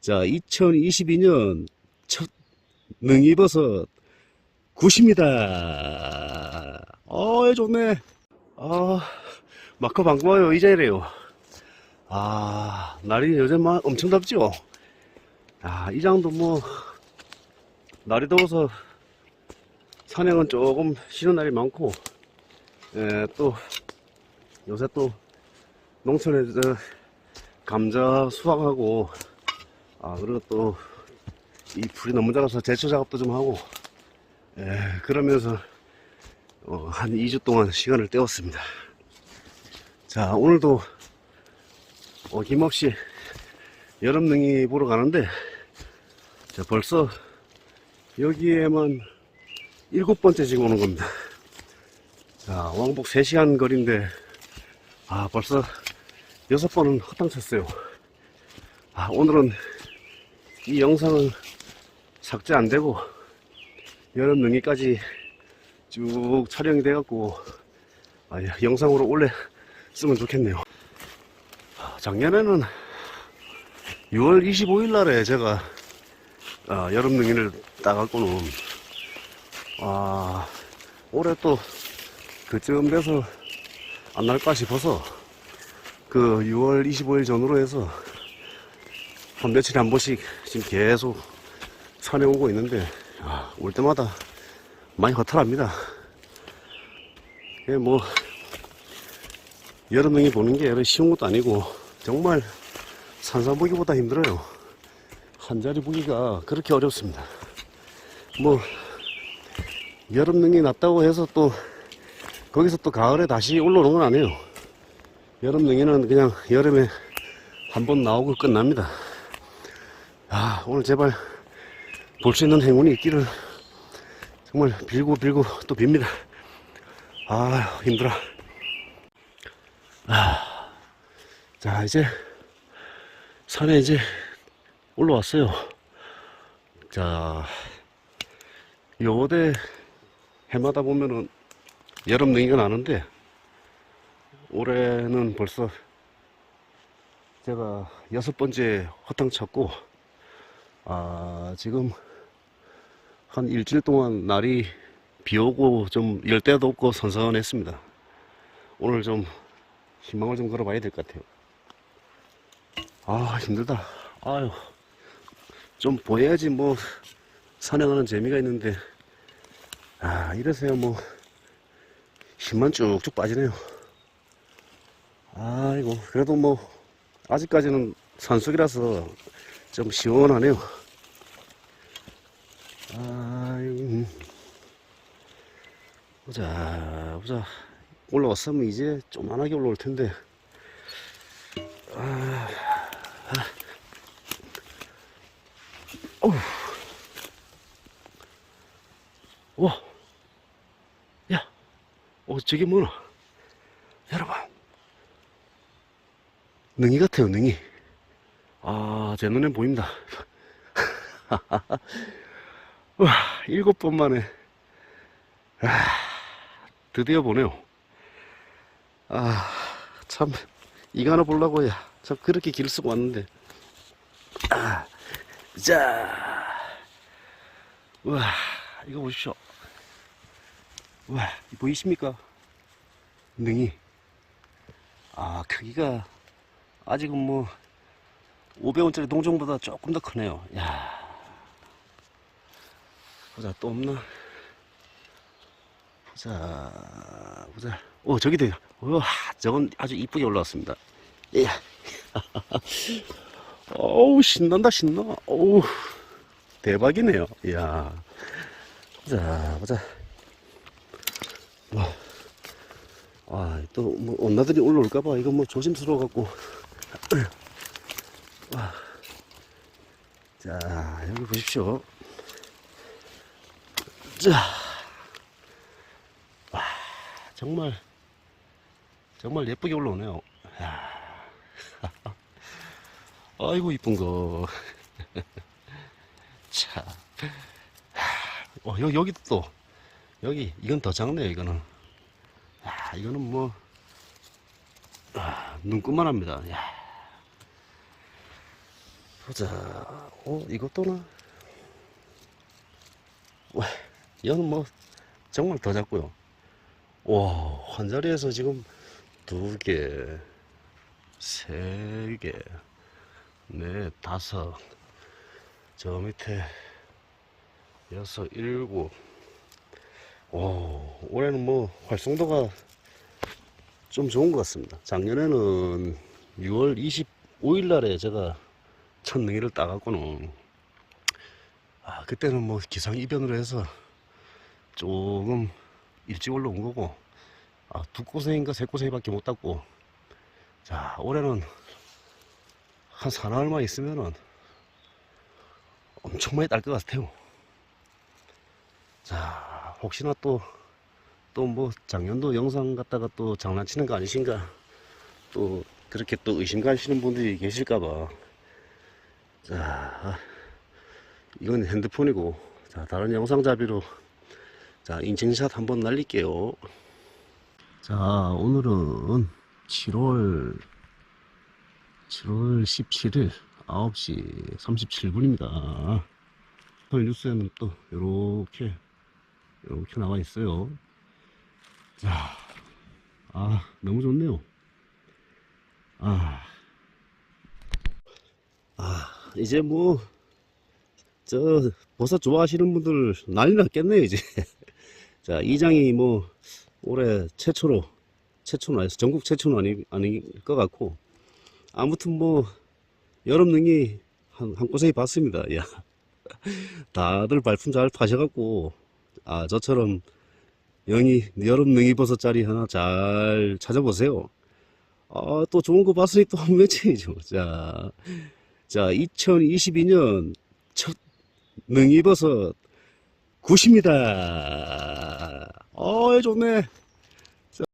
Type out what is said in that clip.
자, 2022년 첫 능이버섯 굿입니다. 어, 좋네. 아, 마커 반가워요. 이자이래요. 아, 날이 요즘 막 엄청 덥죠? 아, 이장도 뭐, 날이 더워서 산행은 조금 쉬는 날이 많고, 예, 또, 요새 또, 농촌에 저, 감자 수확하고, 아, 그리고 또, 이 풀이 너무 자라서 제초 작업도 좀 하고, 예, 그러면서, 어, 한 2주 동안 시간을 때웠습니다. 자, 오늘도, 어김없이 여름 능이 보러 가는데, 자, 벌써 여기에만 일곱 번째 지금 오는 겁니다. 자, 왕복 3시간 거리인데, 아, 벌써 여섯 번은 허탕 쳤어요. 아, 오늘은 이 영상은 삭제 안 되고, 여름 능이까지 쭉 촬영이 돼갖고, 아, 예, 영상으로 올려 쓰면 좋겠네요. 아, 작년에는 6월 25일 날에 제가 아, 여름 능이를 따갖고는 아 올해 또 그쯤 돼서 안 날까 싶어서 그 6월 25일 전후로 해서 한 며칠에 한 번씩 지금 계속 산에 오고 있는데 아, 올 때마다 많이 허탈합니다. 이게 뭐 여름 능이 보는 게 쉬운 것도 아니고 정말 산삼 보기보다 힘들어요. 한 자리 보기가 그렇게 어렵습니다. 뭐 여름 능이 났다고 해서 또 거기서 또 가을에 다시 올라오는 건 아니에요. 여름 능이는 그냥 여름에 한 번 나오고 끝납니다. 아 오늘 제발 볼 수 있는 행운이 있기를 정말 빌고 빌고 또 빕니다. 아 힘들어. 아, 자 이제 산에 이제 올라왔어요. 자, 요대 해마다 보면은 여름 능이가 나는데 올해는 벌써 제가 여섯 번째 허탕 쳤고 아 지금 한 일주일 동안 날이 비 오고 좀 열대도 없고 선선했습니다. 오늘 좀 희망을 좀 걸어봐야 될 것 같아요. 아 힘들다. 아유 좀 보여야지 뭐 산행하는 재미가 있는데 아 이래서야 뭐 힘만 쭉쭉 빠지네요. 아이고 그래도 뭐 아직까지는 산속이라서 좀 시원하네요. 아이고 보자 보자 올라왔으면 이제 조만하게 올라올 텐데 아, 어우. 와, 야, 어, 저게 뭐나? 여러분, 능이 같아요, 능이. 아, 제 눈에 보입니다. 와, 일곱 번 만에, 아, 드디어 보네요. 아, 참, 이거 하나 보려고, 야, 참, 그렇게 길 쓰고 왔는데. 아, 자, 와, 이거 보십시오. 와, 보이십니까? 능이. 아, 크기가 아직은 뭐 500원짜리 동종보다 조금 더 크네요. 야. 보자, 또 없나? 보자, 보자. 오, 저기 돼요. 와, 저건 아주 이쁘게 올라왔습니다. 예. 어우, 신난다, 신나. 어우, 대박이네요. 이야. 보자, 보자. 와. 아, 또, 뭐, 엄마들이 올라올까봐, 이거 뭐 조심스러워 갖고. 와. 자, 여기 보십시오. 자. 와, 정말, 정말 예쁘게 올라오네요. 야. 아이고, 이쁜 거. 자. 어, 여기, 여기 또. 여기, 이건 더 작네요, 이거는. 아, 이거는 뭐, 아, 눈 끝만 합니다. 야. 보자. 어, 이것도나? 와, 얘는 뭐, 정말 더 작고요. 와, 한 자리에서 지금 두 개, 세 개, 넷, 다섯, 저 밑에 여섯, 일곱. 오, 올해는 뭐 활성도가 좀 좋은 것 같습니다. 작년에는 6월 25일 날에 제가 첫 능이를 따갖고는 아, 그때는 뭐 기상이변으로 해서 조금 일찍 올라온 거고 아, 두 꼬생인가 세 꼬생이밖에 못 땄고 자 올해는 한 사나흘만 있으면은 엄청 많이 딸 것 같아요. 자 혹시나 또 또 뭐 작년도 영상 갖다가 또 장난치는 거 아니신가? 또 그렇게 또 의심 가시는 분들이 계실까봐 자 이건 핸드폰이고 자 다른 영상 잡이로 자 인증샷 한번 날릴게요. 자 오늘은 7월 7월 17일 9시 37분입니다. 오늘 뉴스에는 또 이렇게 이렇게 나와 있어요. 자, 아 너무 좋네요. 아, 아 이제 뭐 저 버섯 좋아하시는 분들 난리 났겠네요 이제. 자 이장이 뭐 올해 최초로 최초는 아니서 전국 최초는 아니 아닐 것 같고. 아무튼 뭐 여름 능이 한, 한 꼬세기 봤습니다. 야. 다들 발품 잘 파셔갖고 아 저처럼 영이 여름 능이 버섯 자리 하나 잘 찾아보세요. 아 또 좋은 거 봤으니 또한 매칭이죠. 자, 자 2022년 첫 능이버섯 굿입니다. 어이, 좋네.